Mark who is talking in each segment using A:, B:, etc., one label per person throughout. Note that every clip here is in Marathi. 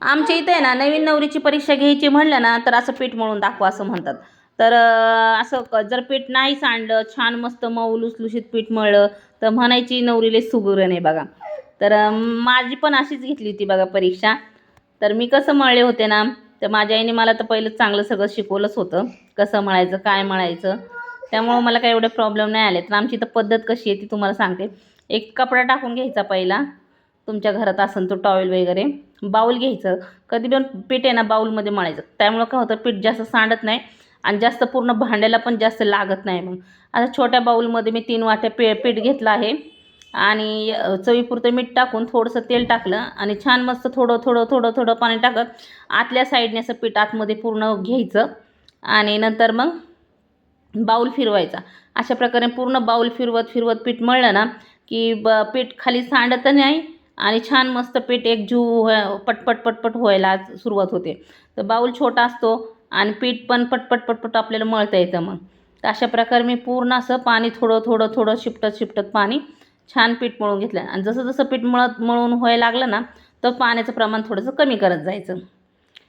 A: आमच्या इथे आहे ना नवीन नवरीची परीक्षा घ्यायची म्हणलं ना तर असं पीठ मळून दाखवा असं म्हणतात. तर असं क- जर पीठ नाही सांडलं छान मस्त मऊ लुसलुशीत पीठ मळलं तर म्हणायची नवरीले सुगरण आहे बघा. तर माझी पण अशीच घेतली होती बघा परीक्षा. तर मी कसं मळले होते ना तर माझ्या आईने मला तर पहिलं चांगलं सगळं शिकवलंच होतं कसं मळायचं काय मळायचं. त्यामुळं मला काही एवढे प्रॉब्लेम नाही आले तर आमची तर पद्धत कशी आहे ती तुम्हाला सांगते. एक कपडा टाकून घ्यायचा पहिला तुमच्या घरात असेल तो टॉवेल वगैरे. बाऊल घ्यायचं. कधी पण पीठ आहे ना बाऊलमध्ये मळायचं. त्यामुळं काय होतं पीठ जास्त सांडत नाही आणि जास्त पूर्ण भांड्याला पण जास्त लागत नाही मग. आता छोट्या बाऊलमध्ये मी तीन वाट्या पे पीठ घेतलं आहे आणि चवीपुरतं मीठ टाकून थोडंसं तेल टाकलं आणि छान मस्त थोडं थोडं थोडं थोडं पाणी टाकत आतल्या साईडने असं पीठ आतमध्ये पूर्ण घ्यायचं आणि नंतर मग बाऊल फिरवायचा. अशा प्रकारे पूर्ण बाऊल फिरवत फिरवत पीठ मळलं ना की ब पीठ खाली सांडत नाही आणि छान मस्त पीठ एकजीव व्हाय- हो- पटपट पटपट व्हायला सुरुवात होते. तर बाऊल छोटा असतो आणि पीठ पण पटपट पटपट आपल्याला मळता येतं मग. तर अशा प्रकारे मी पूर्ण असं पाणी थोडं थोडं थोडं शिपटत शिपटत पाणी छान पीठ मळून घेतलं. आणि जसं जसं पीठ मळत मळून व्हायला लागलं ना तर पाण्याचं प्रमाण थोडंसं कमी करत जायचं.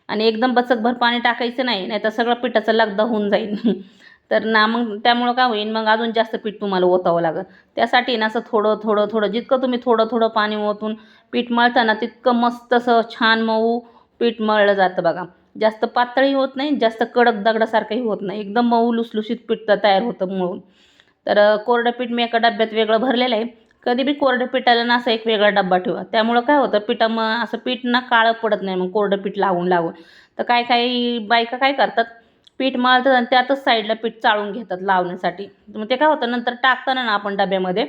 A: आणि एकदम बचकभर पाणी टाकायचं नाही नाही तर सगळं पिठाचा लगदा होऊन जाईल. तर ना मग त्यामुळं काय होईल मग अजून जास्त पीठ तुम्हाला ओतावं लागेल. त्यासाठी ना असं थोडं थोडं थोडं जितकं तुम्ही थोडं थोडं पाणी ओतून पीठ मळताना तितकं मस्त असं छान मऊ पीठ मळलं जातं बघा. जास्त पातळही होत नाही जास्त कडक दगडासारखंही होत नाही. एकदम मऊ लुसलुशीत पीठ तयार होतं मळून. तर कोरडं पीठ मी एका डब्यात वेगळं भरलेलं आहे. कधी बी कोरडं पिठाला ना असा एक वेगळा डब्बा ठेवा. त्यामुळं काय होतं पिठा मग असं पीठ ना काळं पडत नाही मग कोरडं पीठ लागून लागून. तर काय काही बायका काय करतात पीठ मळतात आणि त्यातच साईडला पीठ चाळून घेतात लावण्यासाठी. मग ते काय होतं नंतर टाकताना ना आपण डब्यामध्ये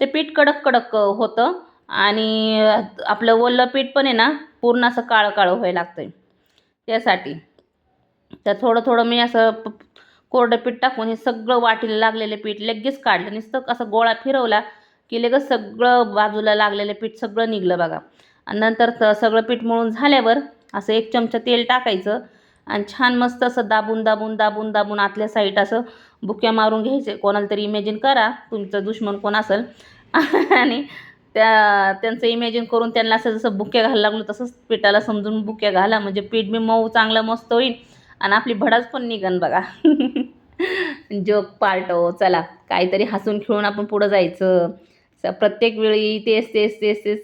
A: ते पीठ कडक कडक होतं आणि आपलं ओलं पीठ पण आहे ना पूर्ण असं काळं काळं व्हायला लागतं आहे त्यासाठी. तर थोडं थोडं मी असं प- कोरडं पीठ टाकून हे सगळं वाटीला लागलेलं पीठ लगेच काढलं. नुसतं असं गोळा फिरवला की लगेच सगळं बाजूला लागलेलं पीठ सगळं निघलं बघा. आणि नंतर सगळं पीठ मळून झाल्यावर असं एक चमचा तेल टाकायचं आणि छान मस्त असं दाबून दाबून दाबून दाबून आतल्या साईड असं बुक्या मारून घ्यायचे. कोणाला तरी इमॅजिन करा तुमचं दुश्मन कोण असेल. आणि त्या त्यांचं इमॅजिन करून त्यांना असं जसं बुक्या घालायला लागलो तसंच पिठाला समजून बुक्या घाला. म्हणजे पीठ बी मऊ चांगलं मस्त होईल. आणि आपली भडाच पण निघन बघा. जोक पार्टो हो. चला काहीतरी हसून खेळून आपण पुढं जायचं. प्रत्येक वेळी तेच तेच तेच तेच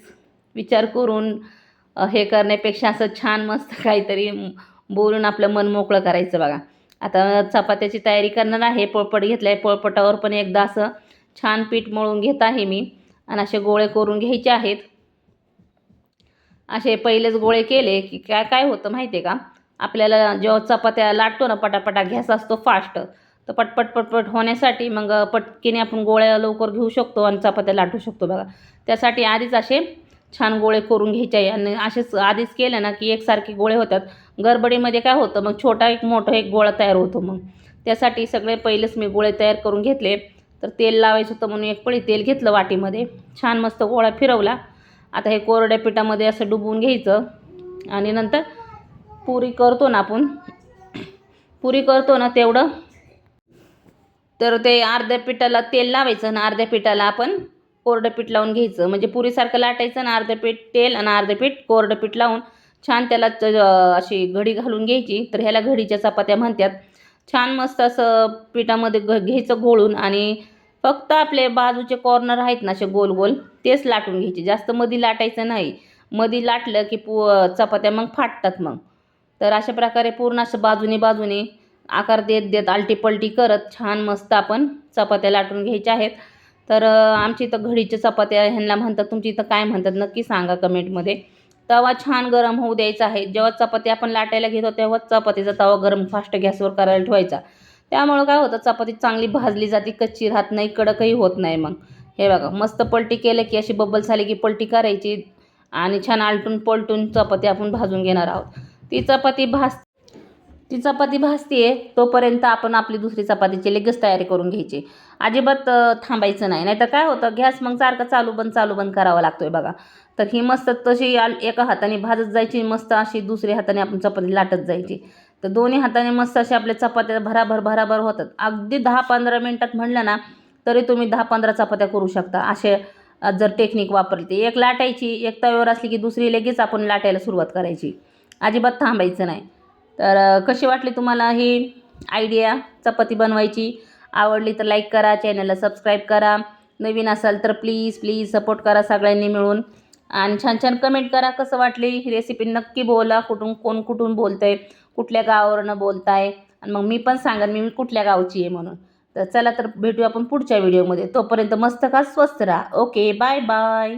A: विचार करून हे करण्यापेक्षा असं छान मस्त काहीतरी बोलून आपलं मन मोकळं करायचं बघा. आता चपात्याची तयारी करणार आहे पोळपट घेतलं आहे पोळपटावर पण एकदा असं छान पीठ मळून घेत आहे मी. आणि असे गोळे करून घ्यायचे आहेत. असे पहिलेच गोळे केले की काय काय होतं माहिती आहे का? आपल्याला जेव्हा चपात्या लाटतो ना पटापटा घ्यास असतो फास्ट तर पटपट पटपट होण्यासाठी मग पटकीने आपण गोळ्या लवकर घेऊ शकतो आणि चपात्या लाटू शकतो बघा. त्यासाठी आधीच असे छान गोळे करून घ्यायचे आणि असेच आधीच केले ना की एकसारखे गोळे होतात. गडबडीमध्ये काय होतं मग छोटा एक मोठा एक गोळा तयार होतो मग. त्यासाठी सगळे पहिलेच मी गोळे तयार करून घेतले. तर तेल लावायचं होतं म्हणून एक पळी तेल घेतलं वाटीमध्ये. छान मस्त गोळा फिरवला. आता हे कोरड्या पिठामध्ये असं डुबवून घ्यायचं. आणि नंतर पुरी करतो ना आपण. पुरी करतो ना तेवढं. तर ते अर्ध्या पिठाला तेल लावायचं आणि अर्ध्या पिठाला आपण कोरडं पीठ लावून घ्यायचं. म्हणजे पुरीसारखं लाटायचं आणि अर्धं पीठ तेल आणि अर्धं पीठ कोरडं पीठ लावून छान त्याला च- अशी घडी घालून घ्यायची. तर ह्याला घडीच्या चपात्या म्हणतात. छान मस्त असं पिठामध्ये घ घ्यायचं घोळून आणि फक्त आपले बाजूचे कॉर्नर आहेत ना असे गोल गोल तेच लाटून घ्यायचे. जास्त मधी लाटायचं नाही. मधी लाटलं की पू चपात्या मग फाटतात मग. तर अशा प्रकारे पूर्ण असं बाजूने बाजूने आकार देत देत आलटी पलटी करत छान मस्त आपण चपात्या लाटून घ्यायच्या आहेत. तर आमची इथं घडीच्या चपात्या ह्यांना म्हणतात तुमची इथं काय म्हणतात नक्की सांगा कमेंटमध्ये. तवा छान गरम होऊ द्यायचा आहे. जेव्हा चपाती आपण लाटायला घेतो तेव्हा चपातीचा तवा गरम फास्ट गॅसवर करायला ठेवायचा. त्यामुळं काय होतं चपाती चांगली भाजली जाते कच्ची राहत नाही कडकही होत नाही मग. हे बघा मस्त पलटी केलं की अशी बब्बल झाली की पलटी करायची आणि छान आलटून पलटून चपाती आपण भाजून घेणार आहोत. ती चपाती भाज ती चपाती भाजते तोपर्यंत आपण आपली दुसरी चपातीची लगेच तयारी करून घ्यायची. अजिबात थांबायचं नाही. नाहीतर काय होतं गॅस मग सारखं चालू बंद चालू बंद करावा लागतोय बघा. तर ही मस्त तशी एका हाताने भाजत जायची मस्त अशी दुसऱ्या हाताने आपण चपाती लाटत जायची. तर दोन्ही हाताने मस्त अशा आपल्या चपात्या भराभर भराभर होतात. अगदी दहा पंधरा मिनटात म्हणलं ना तरी तुम्ही दहा पंधरा चपात्या करू शकता. असे जर टेक्निक वापरली एक लाटायची एक तव्यावर असली की दुसरी लगेच आपण लाटायला सुरुवात करायची. अजिबात थांबायचं नाही. तर कशी वाटली तुम्हाला ही आयडिया चपाती बनवायची? आवडली तर लाईक करा चॅनलला सबस्क्राईब करा. नवीन असाल तर प्लीज प्लीज सपोर्ट करा सगळ्यांनी मिळून. आणि छान छान कमेंट करा कसं वाटली. ही रेसिपी नक्की बोला कुठून कोण कुठून बोलतंय कुठल्या गावावरनं बोलताय. आणि मग मी पण सांगेन मी कुठल्या गावची आहे म्हणून. तर चला तर भेटूया आपण पुढच्या व्हिडिओमध्ये तोपर्यंत मस्त का स्वस्त राहा. Okay bye bye